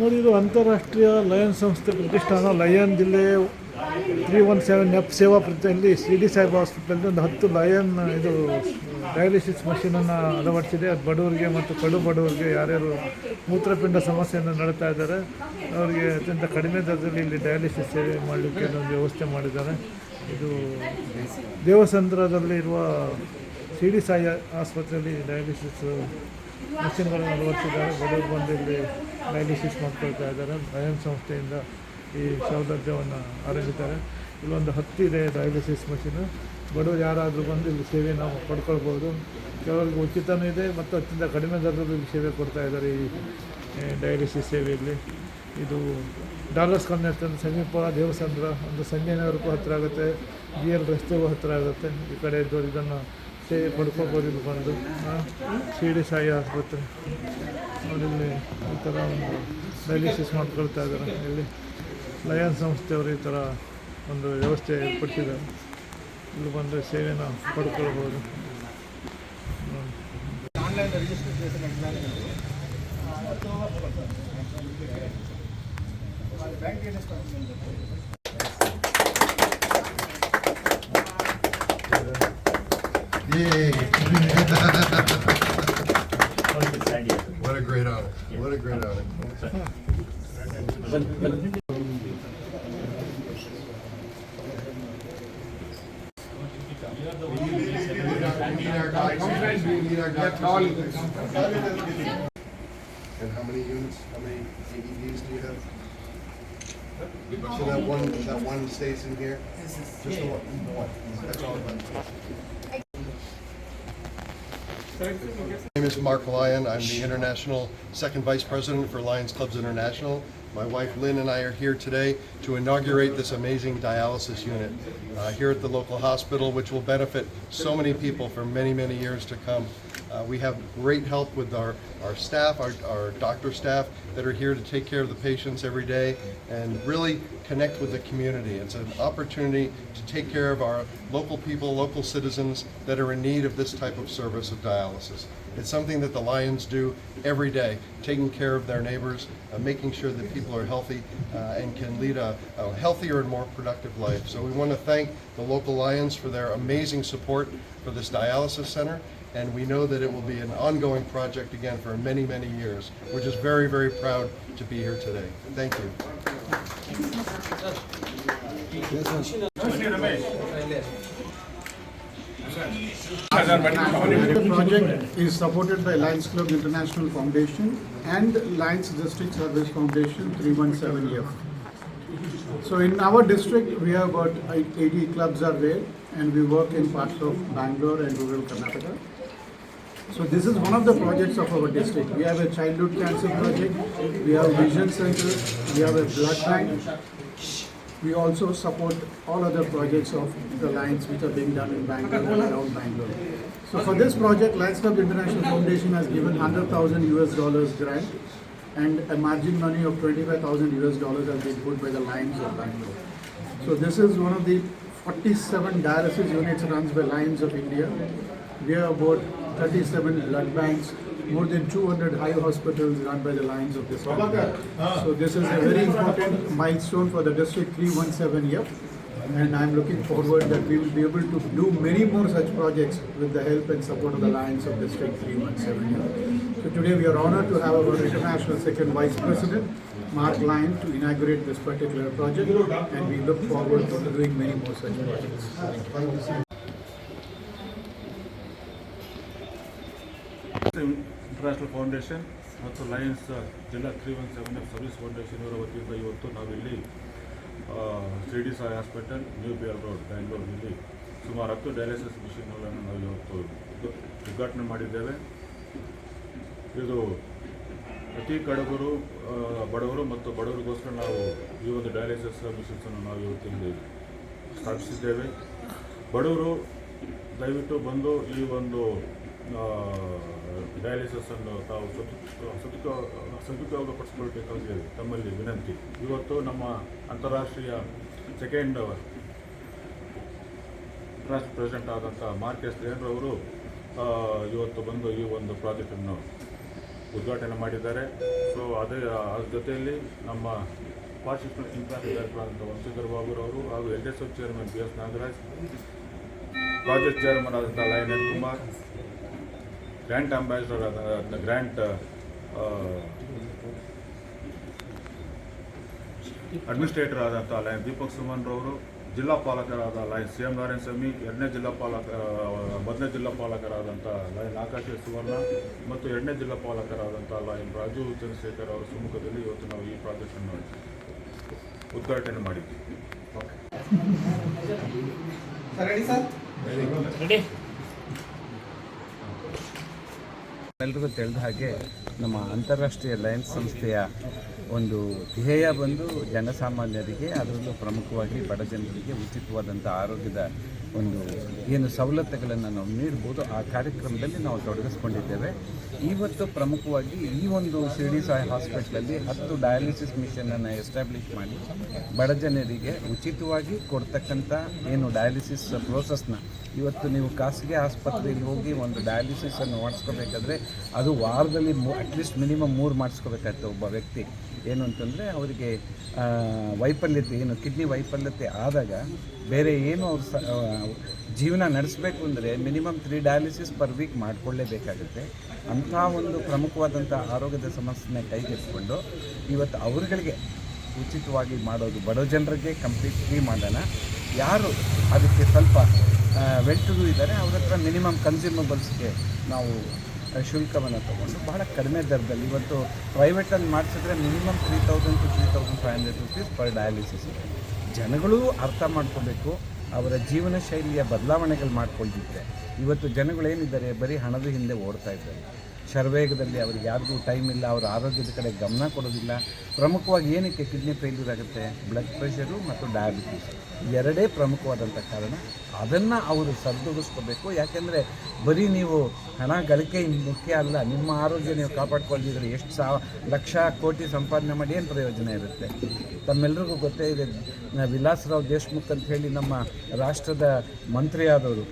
ನೋಡಿ ಇದು ಅಂತಾರಾಷ್ಟ್ರೀಯ ಲಯನ್ ಸಂಸ್ಥೆ ಪ್ರತಿಷ್ಠಾನ, ಲಯನ್ ಜಿಲ್ಲೆ ತ್ರೀ ಒನ್ ಸೆವೆನ್ ಎಫ್ ಸೇವಾ ಪ್ರತಿಯಲ್ಲಿ ಶಿರ್ಡಿ ಸಾಹೇಬ್ ಹಾಸ್ಪಿಟಲ್ದು ಒಂದು ಹತ್ತು ಲಯನ್ ಇದು ಡಯಾಲಿಸಿಸ್ ಮಷೀನನ್ನು ಅಳವಡಿಸಿದೆ. ಅದು ಬಡವರಿಗೆ ಮತ್ತು ಕಡು ಬಡವರಿಗೆ ಯಾರ್ಯಾರು ಮೂತ್ರಪಿಂಡ ಸಮಸ್ಯೆಯನ್ನು ನಡೀತಾ ಇದ್ದಾರೆ, ಅವರಿಗೆ ಅತ್ಯಂತ ಕಡಿಮೆ ದರದಲ್ಲಿ ಇಲ್ಲಿ ಡಯಾಲಿಸಿಸ್ ಸೇವೆ ಮಾಡಲಿಕ್ಕೆ ಒಂದು ವ್ಯವಸ್ಥೆ ಮಾಡಿದ್ದಾರೆ. ಇದು ದೇವಸಂದ್ರದಲ್ಲಿ ಇರುವ ಶಿರ್ಡಿ ಸಾಯಿ ಆಸ್ಪತ್ರೆಯಲ್ಲಿ ಡಯಾಲಿಸಿಸ್ ಮಷಿನ್ಗಳನ್ನು ಅಳವಡಿಸಿದ್ದಾರೆ. ಬಡವರು ಬಂದು ಇಲ್ಲಿ ಡಯಾಲಿಸಿಸ್ ಮಾಡ್ಕೊಳ್ತಾ ಇದ್ದಾರೆ. ಸ್ವಯಂ ಸಂಸ್ಥೆಯಿಂದ ಈ ಸೌಲಭ್ಯವನ್ನು ಆರಂಭಿಸಿದ್ದಾರೆ. ಇಲ್ಲೊಂದು ಹತ್ತಿದೆ ಡಯಾಲಿಸಿಸ್ ಮಷೀನು ಬಡವರು ಯಾರಾದರೂ ಬಂದು ಇಲ್ಲಿ ಸೇವೆ ನಾವು ಪಡ್ಕೊಳ್ಬೋದು. ಕೆಲವರಿಗೆ ಉಚಿತನೂ ಇದೆ, ಮತ್ತು ಅತ್ಯಂತ ಕಡಿಮೆ ದರದಲ್ಲಿ ಸೇವೆ ಕೊಡ್ತಾ ಇದ್ದಾರೆ ಈ ಡಯಾಲಿಸಿಸ್ ಸೇವೆಯಲ್ಲಿ. ಇದು ಡಾಲರ್ಸ್ ಕನ್ನೆಕ್ಟನ್ ಸಮೀಪ ದೇವಸಂದ್ರ ಒಂದು ಸಂಜಯನಗರಕ್ಕೂ ಹತ್ತಿರ ಆಗುತ್ತೆ. ಜಿ ಎಲ್ ರಸ್ತೆಗೂ ಹತ್ತಿರ ಆಗುತ್ತೆ. ಈ ಕಡೆ ಇದ್ದವರು ಇದನ್ನು ಸೇವೆ ಪಡ್ಕೋಬೋದು ಇಲ್ಲಿ ಬಂದು ಶಿರಡಿ ಸಾಯಿ ಆಸ್ಪತ್ರೆ. ಅವರಿಲ್ಲಿ ಥರ ಒಂದು ಡಯಾಲಿಸಿಸ್ ಮಾಡ್ಕೊಳ್ತಾ ಇದ್ದಾರೆ ಇಲ್ಲಿ ಲಯನ್ ಸಂಸ್ಥೆಯವರು ಈ ಥರ ಒಂದು ವ್ಯವಸ್ಥೆ ಏರ್ಪಡಿಸಿದ್ದಾರೆ ಇಲ್ಲಿ ಬಂದರೆ ಸೇವೆನ ಪಡ್ಕೊಳ್ಬೋದು. Yay. What a great honor. What a great honor. We need our doctors. We need our doctors. And how many units, how many AEDs do you have? So that one, that one stays in here? Just the one, the one. That's all. My name is Mark Lyon. I'm the International Second Vice President for Lions Clubs International. My wife Lynn and I are here today to inaugurate this amazing dialysis unit uh, here at the local hospital, which will benefit so many people for many, many years to come. Uh, we have great help with our, our staff, our, our doctor staff that are here to take care of the patients every day and really connect with the community. It's an opportunity to take care of our local people, local citizens that are in need of this type of service of dialysis. It's something that the Lions do every day, taking care of their neighbors, uh, making sure that people are healthy uh, and can lead a, a healthier and more productive life. So we want to thank the local Lions for their amazing support for this dialysis center. And we know that it will be an ongoing project again for many, many years. We're just very, very proud to be here today. Thank you. The project is supported by Lions Club International Foundation and Lions District Service Foundation 317F. So in our district, we have about 80 clubs are there and we work in parts of Bangalore and rural Karnataka. So this is one of the projects of our district. We have a childhood cancer project, we have a vision center, we have a blood bank. We also support all other projects of the lines which are being done in Bangalore and around Bangalore. So for this project, Lions Club International Foundation has given 100,000 US dollars grant and a margin money of 25,000 US dollars has been put by the Lions of Bangalore. So this is one of the 47 dialysis units runs by Lions of India. We have about 37 blood banks, more than 200 high hospitals run by the Lions of this country. So this is a very important milestone for the District 317F. And I'm looking forward that we will be able to do many more such projects with the help and support of the Lions of District 317F. So today we are honored to have our International Second Vice President, Mark Lyon, to inaugurate this particular project. And we look forward to doing many more such projects. International foundation ಮತ್ತು lions ಜಿಲ್ಲಾ three one seven F service foundation ಇವರ ವತಿಯಿಂದ ಇವತ್ತು ನಾವಿಲ್ಲಿ C Shirdi Sai hospital new beer road ಬ್ಯಾಂಗ್ಳೂರಿನಲ್ಲಿ ಸುಮಾರು ಹತ್ತು dialysis ಮಿಷಿನ್ಗಳನ್ನು ನಾವು ಇವತ್ತು ಉದ್- ಉದ್ಘಾಟನೆ ಮಾಡಿದ್ದೇವೆ ಇದು ಅತಿ ಕಡಬರು ಬಡವರು ಮತ್ತು ಬಡವರಿಗೋಸ್ಕರ ನಾವು ಈ ಒಂದು ಡಯಾಲಿಸಿಸ್ ಮಿಷನ್ಸನ್ನು ನಾವು ಇವತ್ತು ಇಲ್ಲಿ ಸ್ಥಾಪಿಸಿದ್ದೇವೆ. ಬಡವರು ದಯವಿಟ್ಟು ಬಂದು ಈ ಒಂದು ಡಯಾಲಿಸಿಸನ್ನು ತಾವು ಸದುಪ ಸದುಪ ಸದುಪಯೋಗಪಡಿಸ್ಕೊಳ್ಬೇಕಾಗಿ ತಮ್ಮಲ್ಲಿ ವಿನಂತಿ. ಇವತ್ತು ನಮ್ಮ ಅಂತಾರಾಷ್ಟ್ರೀಯ ಸೆಕೆಂಡ್ ಟ್ರಸ್ಟ್ ಪ್ರೆಸಿಡೆಂಟ್ ಆದಂಥ ಮಾರ್ಕೆಸ್ ಅವರು ಇವತ್ತು ಬಂದು ಈ ಒಂದು ಪ್ರಾಜೆಕ್ಟನ್ನು ಉದ್ಘಾಟನೆ ಮಾಡಿದ್ದಾರೆ. ಸೊ ಅದೇ ಅದ್ರ ಜೊತೆಯಲ್ಲಿ ನಮ್ಮ ಪಾರ್ಟಿಸಿಪಲ್ ಇಂಪ್ಲಾಂಟ್ ಡೈರೆಕ್ಟರ್ ಅಂತ ವಂಶೀಧರ್ ಬಾಬುರವರು ಹಾಗೂ L S F chairman B S Nagaraj project chairman ಆದಂಥ ಲಯನ್ ಕುಮಾರ್ ಗ್ರ್ಯಾಂಡ್ ಅಂಬಾಸಿಡರ್ ಆದ ಗ್ರ್ಯಾಂಡ್ ಅಡ್ಮಿನಿಸ್ಟ್ರೇಟರ್ ಆದಂಥ ಲಯನ್ ದೀಪಕ್ ಸುಮನ್ ರವರು ಜಿಲ್ಲಾ ಪಾಲಕರಾದ lion C M Narayana Swamy ಎರಡನೇ ಜಿಲ್ಲಾ ಪಾಲಕ ಮೊದಲನೇ ಜಿಲ್ಲಾ ಪಾಲಕರಾದಂಥ ಲೈನ್ ಆಕಾಶ ಸುವರ್ಣ ಮತ್ತು ಎರಡನೇ ಜಿಲ್ಲಾ ಪಾಲಕರಾದಂಥ ಲೈನ್ ರಾಜು ಚಂದ್ರಶೇಖರ್ ಅವರ ಸಮ್ಮುಖದಲ್ಲಿ ಇವತ್ತು ನಾವು ಈ ಪ್ರಾಜೆಕ್ಟನ್ನು ಉದ್ಘಾಟನೆ ಮಾಡಿದ್ವಿ. ಎಲ್ರಿಗೂ ತಿಳಿದ ಹಾಗೆ ನಮ್ಮ ಅಂತಾರಾಷ್ಟ್ರೀಯ ಲಯನ್ಸ್ ಸಂಸ್ಥೆಯ ಒಂದು ಧ್ಯೇಯ ಬಂದು ಜನಸಾಮಾನ್ಯರಿಗೆ, ಅದರಲ್ಲೂ ಪ್ರಮುಖವಾಗಿ ಬಡ ಜನರಿಗೆ ಉಚಿತವಾದಂಥ ಆರೋಗ್ಯದ ಒಂದು ಏನು ಸವಲತ್ತುಗಳನ್ನು ನಾವು ನೀಡ್ಬೋದು, ಆ ಕಾರ್ಯಕ್ರಮದಲ್ಲಿ ನಾವು ತೊಡಗಿಸ್ಕೊಂಡಿದ್ದೇವೆ. ಇವತ್ತು ಪ್ರಮುಖವಾಗಿ ಈ ಒಂದು ಶಿರ್ಡಿ ಸಾಯಿ ಹಾಸ್ಪಿಟ್ಲಲ್ಲಿ ಹತ್ತು ಡಯಾಲಿಸಿಸ್ ಮಿಷನನ್ನು ಎಸ್ಟಾಬ್ಲಿಷ್ ಮಾಡಿ ಬಡ ಜನರಿಗೆ ಉಚಿತವಾಗಿ ಕೊಡ್ತಕ್ಕಂಥ ಏನು ಡಯಾಲಿಸಿಸ್ ಪ್ರೋಸೆಸ್ನ ಇವತ್ತು ನೀವು ಖಾಸಗಿ ಆಸ್ಪತ್ರೆಗೆ ಹೋಗಿ ಒಂದು ಡಯಾಲಿಸಿಸನ್ನು ಮಾಡಿಸ್ಕೋಬೇಕಾದ್ರೆ ಅದು ವಾರದಲ್ಲಿ ಮೂ ಅಟ್ಲೀಸ್ಟ್ ಮಿನಿಮಮ್ ಮೂರು ಮಾಡಿಸ್ಕೋಬೇಕಾಗ್ತದೆ ಒಬ್ಬ ವ್ಯಕ್ತಿ. ಏನು ಅಂತಂದರೆ ಅವರಿಗೆ ವೈಫಲ್ಯತೆ, ಏನು ಕಿಡ್ನಿ ವೈಫಲ್ಯತೆ ಆದಾಗ ಬೇರೆ ಏನು ಅವ್ರು ಸ ಜೀವನ ನಡೆಸಬೇಕು ಅಂದರೆ minimum three dialysis per week ಮಾಡಿಕೊಳ್ಳೇಬೇಕಾಗುತ್ತೆ. ಅಂಥ ಒಂದು ಪ್ರಮುಖವಾದಂಥ ಆರೋಗ್ಯದ ಸಮಸ್ಯೆನ ಕೈಗೆತ್ತಿಕೊಂಡು ಇವತ್ತು ಅವರುಗಳಿಗೆ ಉಚಿತವಾಗಿ ಮಾಡೋದು ಬಡ ಜನರಿಗೆ ಕಂಪ್ಲೀಟ್ ಫ್ರೀ ಮಾಡೋಣ. ಯಾರು ಅದಕ್ಕೆ ಸ್ವಲ್ಪ ವೆಂಟುಗೂ ಇದ್ದಾರೆ. ಅವ್ರ ಹತ್ರ ಮಿನಿಮಮ್ ಕನ್ಸ್ಯೂಮಬಲ್ಸ್ಗೆ ನಾವು ಶುಲ್ಕವನ್ನು ತಗೊಂಡು ಬಹಳ ಕಡಿಮೆ ದರದಲ್ಲಿ ಇವತ್ತು ಪ್ರೈವೇಟಲ್ಲಿ ಮಾಡಿಸಿದ್ರೆ minimum three thousand two three thousand five hundred rupees per dialysis ಜನಗಳು ಅರ್ಥ ಮಾಡ್ಕೋಬೇಕು. ಅವರ ಜೀವನ ಶೈಲಿಯ ಬದಲಾವಣೆಗಳು ಮಾಡ್ಕೊಳ್ತಿದ್ರೆ ಇವತ್ತು ಜನಗಳೇನಿದ್ದಾರೆ? ಬರೀ ಹಣದ ಹಿಂದೆ ಓಡ್ತಾ ಇದ್ದಾರೆ. ಶರವೇಗದಲ್ಲಿ ಅವ್ರಿಗೆ ಯಾರಿಗೂ ಟೈಮ್ ಇಲ್ಲ ಅವರ ಆರೋಗ್ಯದ ಕಡೆ ಗಮನ ಕೊಡೋದಿಲ್ಲ. ಪ್ರಮುಖವಾಗಿ ಏನಕ್ಕೆ ಕಿಡ್ನಿ ಫೇಲ್ಯೂರ್ ಆಗುತ್ತೆ? ಬ್ಲಡ್ ಪ್ರೆಷರು ಮತ್ತು ಡಯಾಬಿಟೀಸ್ ಎರಡೇ ಪ್ರಮುಖವಾದಂಥ ಕಾರಣ. ಅದನ್ನು ಅವರು ಸರಿದೂಗಿಸ್ಕೋಬೇಕು ಯಾಕೆಂದರೆ ಬರೀ ನೀವು ಹಣ ಗಳಿಕೆ ಮುಖ್ಯ ಅಲ್ಲ ನಿಮ್ಮ ಆರೋಗ್ಯ ನೀವು ಕಾಪಾಡ್ಕೊಳ್ದಿದ್ರೆ ಎಷ್ಟು ಸಾ ಲಕ್ಷ ಕೋಟಿ ಸಂಪಾದನೆ ಮಾಡಿ ಏನು ಪ್ರಯೋಜನ ಇರುತ್ತೆ? ತಮ್ಮೆಲ್ಲರಿಗೂ ಗೊತ್ತೇ ಇದೆ ವಿಲಾಸರಾವ್ ದೇಶ್ಮುಖ್ ಅಂತ ಹೇಳಿ ನಮ್ಮ ರಾಷ್ಟ್ರದ ಮಂತ್ರಿಯಾದವರು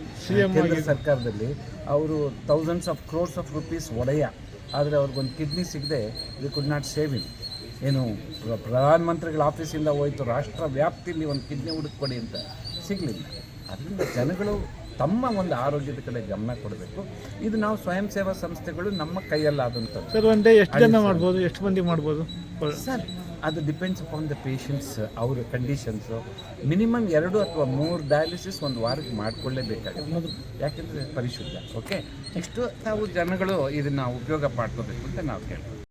ಕೇಂದ್ರ ಸರ್ಕಾರದಲ್ಲಿ ಅವರು thousands of crores of rupees ಒಡೆಯ. ಆದರೆ ಅವ್ರಿಗೊಂದು ಕಿಡ್ನಿ ಸಿಗದೆ we could not save in ಏನು ಪ್ರ- ಪ್ರಧಾನಮಂತ್ರಿಗಳ ಆಫೀಸಿಂದ ಹೋಯಿತು ರಾಷ್ಟ್ರ ವ್ಯಾಪ್ತಿಯಲ್ಲಿ ಒಂದು ಕಿಡ್ನಿ ಹುಡುಕೊಡಿ ಅಂತ. ಸಿಗಲಿಲ್ಲ. ಅದರಿಂದ ಜನಗಳು ತಮ್ಮ ಒಂದು ಆರೋಗ್ಯದ ಕಡೆ ಗಮನ ಕೊಡಬೇಕು. ಇದು ನಾವು ಸ್ವಯಂ ಸೇವಾ ಸಂಸ್ಥೆಗಳು ನಮ್ಮ ಕೈಯಲ್ಲಾದಂಥದ್ದು. ಸರ್ ಒಂದೇ ಎಷ್ಟು ಜನ ಮಾಡ್ಬೋದು? ಎಷ್ಟು ಮಂದಿ ಮಾಡ್ಬೋದು? ಸರ್ ಅದು ಡಿಪೆಂಡ್ಸ್ ಅಪಾನ್ ದ ಪೇಷಂಟ್ಸ್ ಅವ್ರ ಕಂಡೀಷನ್ಸು ಮಿನಿಮಮ್ ಎರಡು ಅಥವಾ ಮೂರು ಡಯಾಲಿಸಿಸ್ ಒಂದು ವಾರಕ್ಕೆ ಮಾಡಿಕೊಳ್ಳೇಬೇಕಾಗುತ್ತೆ. ಯಾಕೆಂದರೆ ಪರಿಶುದ್ಧ ಓಕೆ ನೆಕ್ಸ್ಟು ತಾವು ಜನಗಳು ಇದನ್ನು ಉಪಯೋಗ ಮಾಡ್ಕೋಬೇಕು ಅಂತ ನಾವು ಕೇಳ್ತೀವಿ